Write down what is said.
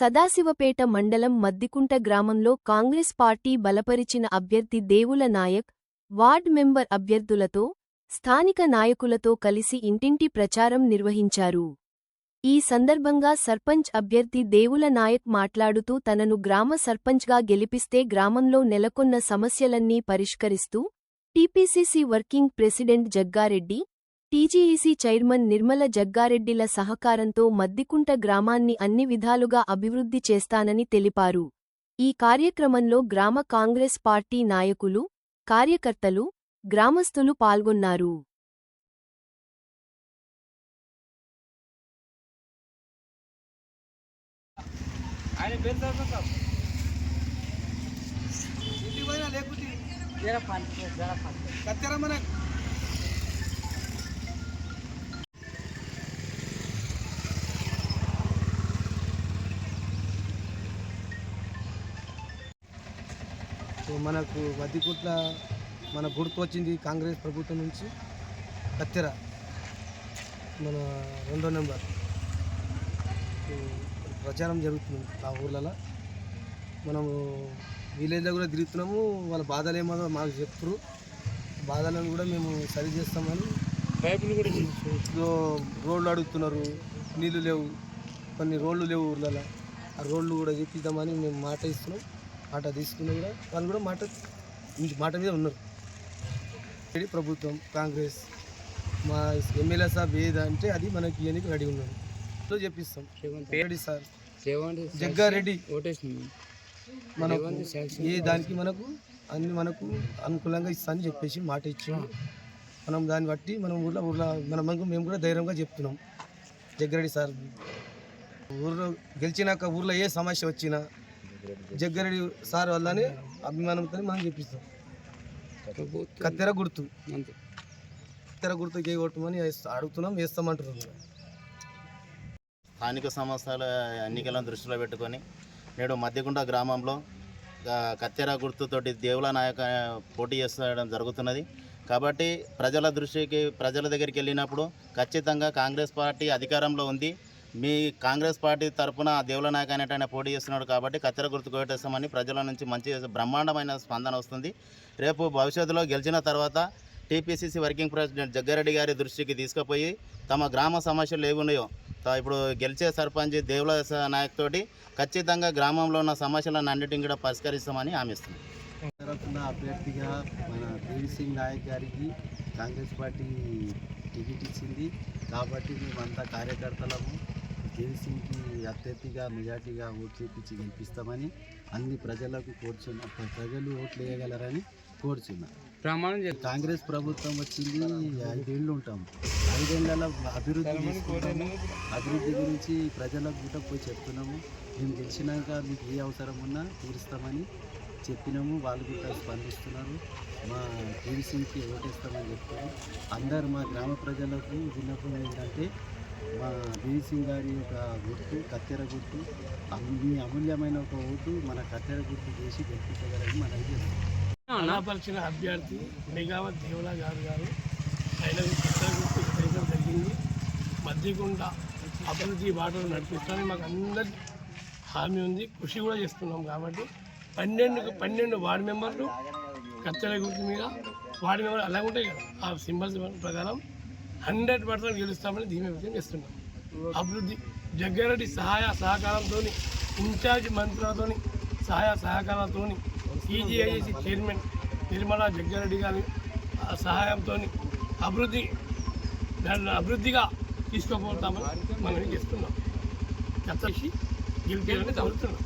సదాశివపేట మండలం మద్దికుంట గ్రామంలో కాంగ్రెస్ పార్టీ బలపరిచిన అభ్యర్థి దేవుల నాయక్ వార్డ్ మెంబర్ అభ్యర్థులతో స్థానిక నాయకులతో కలిసి ఇంటింటి ప్రచారం నిర్వహించారు. ఈ సందర్భంగా సర్పంచ్ అభ్యర్థి దేవుల నాయక్ మాట్లాడుతూ తనను గ్రామ సర్పంచ్గా గెలిపిస్తే గ్రామంలో నెలకొన్న సమస్యలన్నీ పరిష్కరిస్తూ TPCC working president Jaggareddy TGEC chairman Nirmala జగ్గారెడ్డిల సహకారంతో మద్దికుంట గ్రామాన్ని అన్ని విధాలుగా అభివృద్ధి చేస్తానని తెలిపారు. ఈ కార్యక్రమంలో గ్రామ కాంగ్రెస్ పార్టీ నాయకులు కార్యకర్తలు గ్రామస్తులు పాల్గొన్నారు. ఆయన సో మనకు వద్దికుట్ల మన గుర్తు వచ్చింది కాంగ్రెస్ ప్రభుత్వం నుంచి కత్తెర మన రెండో నెంబర్. ప్రచారం జరుగుతుంది ఆ ఊర్లలో. మనము విలేజ్ కూడా తిరుగుతున్నాము వాళ్ళ బాధలు ఏమో మాకు చెప్తారు బాధలను కూడా మేము సరి చేస్తామని పైపులు కూడా రోడ్లు అడుగుతున్నారు నీళ్ళు లేవు. కొన్ని రోడ్లు లేవు ఊర్లలో. ఆ రోడ్లు కూడా చెప్పిద్దామని మేము మాట ఇస్తున్నాం. మాట తీసుకున్నా కూడా వాళ్ళు కూడా మాట మాట మీద ఉన్నారు. ఇది ప్రభుత్వం కాంగ్రెస్ మా ఎమ్మెల్యే సాబ్ ఏది అంటే అది మనకి ఇవన్నీ రెడీ ఉన్నాం సో చెప్పిస్తాం. Ready sir. జగ్గారెడ్డి. ఓటేసింది. మనకు ఏ దానికి మనకు అన్ని మనకు అనుకూలంగా ఇస్తా అని చెప్పేసి మాట ఇచ్చాము మనం దాన్ని బట్టి మనం ఊర్లో ఊర్లో మన మనకు మేము కూడా ధైర్యంగా చెప్తున్నాం. జగ్గారెడ్డి సార్. ఊర్లో గెలిచినాక ఊర్లో ఏ సమస్య వచ్చినా జగ్గారెడ్డి సార్ వల్లనే అభిమానంతో మనం చెప్పిస్తాం కత్తెర గుర్తు. అంతే. కత్తెర గుర్తుకి కొట్టమని అడుగుతున్నాం వేస్తామంటున్నాం స్థానిక సంస్థల ఎన్నికలను దృష్టిలో పెట్టుకొని నేడు మధ్యగుంట గ్రామంలో కత్తెర గుర్తుతోటి దేవుల నాయక పోటీ చేస్తడం జరుగుతున్నది. కాబట్టి ప్రజల దృష్టికి ప్రజల దగ్గరికి వెళ్ళినప్పుడు ఖచ్చితంగా కాంగ్రెస్ పార్టీ అధికారంలో ఉంది. మీ కాంగ్రెస్ పార్టీ తరపున దేవుల నాయక అనేట పోటీ చేస్తున్నాడు కాబట్టి కత్తెర గుర్తు కొట్టేస్తామని ప్రజల నుంచి మంచి బ్రహ్మాండమైన స్పందన వస్తుంది. రేపు భవిష్యత్తులో గెలిచిన తర్వాత టీపీసీసీ వర్కింగ్ ప్రెసిడెంట్ జగ్గారెడ్డి గారి దృష్టికి తీసుకుపోయి తమ గ్రామ సమస్యలు ఏమున్నాయో ఇప్పుడు గెలిచే సర్పంచ్ దేవుల నాయక్ తోటి ఖచ్చితంగా గ్రామంలో ఉన్న సమస్యలను అన్నిటిని కూడా పరిష్కరిస్తామని హామీ తరఫున అభ్యర్థిగా మన సింగ్ నాయక్ గారికి కాంగ్రెస్ పార్టీ టికెట్ ఇచ్చింది. కాబట్టి మేమంతా కార్యకర్తలము దేవి సింగ్కి అభ్యర్థిగా మెజార్టీగా ఓటు చేపించి గెలిపిస్తామని అన్ని ప్రజలకు కోరుచున్నా ప్రజలు ఓట్లు వేయగలరని కోరుచున్నా. ప్రమాణం కాంగ్రెస్ ప్రభుత్వం వచ్చింది ఐదేళ్ళు ఉంటాం. ఐదేళ్ళలో అభివృద్ధి చేసుకుంటాము. అభివృద్ధి గురించి ప్రజలకు కూడా పోయి చెప్తున్నాము. మేము గెలిచినాక మీకు ఏ అవసరం ఉన్నా తీరుస్తామని చెప్పినాము. వాళ్ళు కూడా స్పందిస్తున్నారు. మా టీవీసీకి ఓటేస్తామని చెప్తారు అందరు మా గ్రామ ప్రజలకు విన్నపం ఏంటంటే మా దేవి సింగ్ గారి యొక్క గుర్తు కత్తెర గుర్తు అన్ని మీ అమూల్యమైన ఒక ఓటు మన కత్తెర గుర్తు చేసి గెలిపించగలని మన ఐడియా అభ్యర్థి మెగావత్ దేవులా గారు గారు ఆయన గుర్తు చేయడం జరిగింది. మధ్యగుండ అభివృద్ధి బాటలు నడిపిస్తామని మాకు అందరి హామీ ఉంది. కృషి కూడా చేస్తున్నాం కాబట్టి పన్నెండు పన్నెండు వార్డు మెంబర్లు కత్తెర గుర్తు మీద వార్డు మెంబర్లు అలాగే ఉంటాయి కదా. ఆ సింబల్స్ ప్రకారం హండ్రెడ్ పర్సెంట్ గెలుస్తామని ధీమా వ్యక్తం చేస్తున్నాం. అభివృద్ధి జగ్గారెడ్డి సహాయ సహకారంతో ఇన్ఛార్జ్ మంత్రులతో సహాయ సహకారాలతో ఈజీఐసి చైర్మన్ నిర్మలా జగ్గారెడ్డి గారి ఆ సహాయంతో అభివృద్ధి దాన్ని అభివృద్ధిగా తీసుకోబోతామని మనం చేస్తున్నాం. గెలిపేయాలని తగులుతున్నాం